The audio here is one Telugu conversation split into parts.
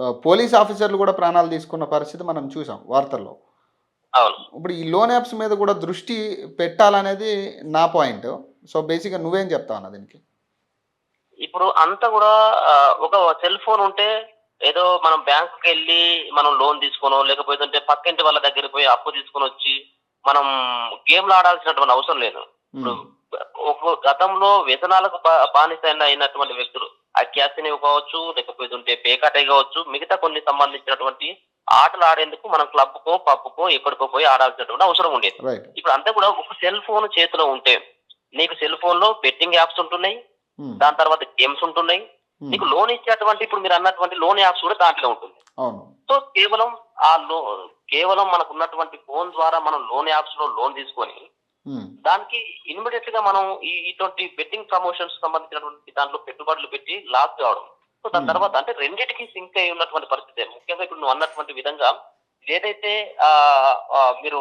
పోలీస్ ఆఫీసర్లు కూడా ప్రాణాలు తీసుకున్న పరిస్థితి మనం చూసాం వార్తల్లో. అవును. ఇప్పుడు ఈ లోన్ యాప్స్ మీద కూడా దృష్టి పెట్టాలనేది నా పాయింట్. సో బేసిక్గా నువ్వేం చెప్తావు అన్న దీనికి? ఇప్పుడు అంతా కూడా ఒక సెల్ ఫోన్ ఉంటే ఏదో మనం బ్యాంక్కి వెళ్ళి మనం లోన్ తీసుకోనో లేకపోతే పక్కింటి వాళ్ళ దగ్గర పోయి అప్పు తీసుకొని వచ్చి మనం గేమ్లు ఆడాల్సినటువంటి అవసరం లేదు. ఇప్పుడు ఒక గతంలో వ్యసనాలకు బా- బానిస అయిన- అయినటువంటి వ్యక్తులు అక్యాసినివ్ కావచ్చు లేకపోతే ఉంటే పేకాటే కావచ్చు మిగతా కొన్ని సంబంధించినటువంటి ఆటలు ఆడేందుకు మనం క్లబ్ కో పబ్కో ఎక్కడికో పోయి ఆడాల్సినటువంటి అవసరం ఉండేది. ఇప్పుడు అంతా కూడా ఒక సెల్ ఫోన్ చేతిలో ఉంటే నీకు సెల్ ఫోన్లో బెట్టింగ్ యాప్స్ ఉంటున్నాయి ఉమ్, దాని తర్వాత గేమ్స్ ఉంటున్నాయి ఉమ్, నీకు లోన్ ఇచ్చేటువంటి ఇప్పుడు మీరు అన్నటువంటి లోన్ యాప్స్ కూడా దాంట్లో ఉంటుంది. సో కేవలం ఆ లో కేవలం మనకు ఉన్నటువంటి ఫోన్ ద్వారా మనం లోన్ యాప్స్లో లోన్ తీసుకొని దానికి ఇమ్మీడియట్గా మనం ఈ ఇటువంటి బెట్టింగ్ ప్రమోషన్స్ సంబంధించినటువంటి దాంట్లో పెట్టుబడులు పెట్టి లాస్ కావడం. సో దాని Hmm. తర్వాత అంటే రెండింటికి సింక్ అయి ఉన్నటువంటి పరిస్థితి ముఖ్యంగా ఇప్పుడు నువ్వు అన్నటువంటి విధంగా ఏదైతే మీరు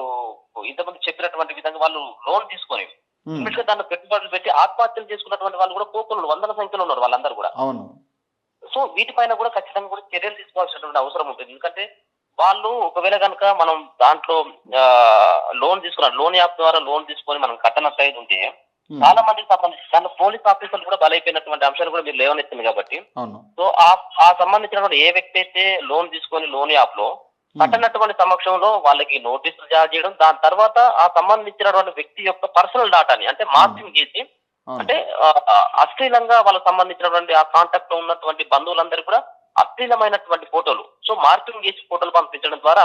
ఇంతకుముందు చెప్పినటువంటి విధంగా వాళ్ళు లోన్ తీసుకొని ఉమ్, ఇమ్మీడియట్గా దాంట్లో పెట్టుబడులు పెట్టి ఆత్మహత్యలు చేసుకున్నటువంటి వాళ్ళు కూడా కోకులు వందల సంఖ్యలో ఉన్నారు వాళ్ళందరూ కూడా. అవును. సో వీటిపైన కూడా ఖచ్చితంగా కూడా చర్యలు తీసుకోవాల్సినటువంటి అవసరం ఉంటుంది. ఎందుకంటే వాళ్ళు ఒకవేళ కనుక మనం దాంట్లో లోన్ తీసుకున్నారు లోన్ యాప్ ద్వారా లోన్ తీసుకొని మనం కట్టనట్టు ఉంటే చాలా మందికి సంబంధించి దాంట్లో పోలీస్ ఆఫీసర్లు కూడా బలైపోయినటువంటి అంశాలు కూడా మీరు లేవనెత్తింది కాబట్టి సో ఆ సంబంధించినటువంటి ఏ వ్యక్తి అయితే లోన్ తీసుకొని లోన్ యాప్లో కట్టనటువంటి సమక్షంలో వాళ్ళకి నోటీసులు జారీ చేయడం దాని తర్వాత ఆ సంబంధించినటువంటి వ్యక్తి యొక్క పర్సనల్ డాటాని అంటే చేసి అవును. అంటే అశ్లీలంగా వాళ్ళకి సంబంధించినటువంటి ఆ కాంటాక్ట్లో ఉన్నటువంటి బంధువులందరూ కూడా అశ్లీలమైనటువంటి ఫోటోలు సో మార్పింగ్ చేసి ఫోటోలు పంపించడం ద్వారా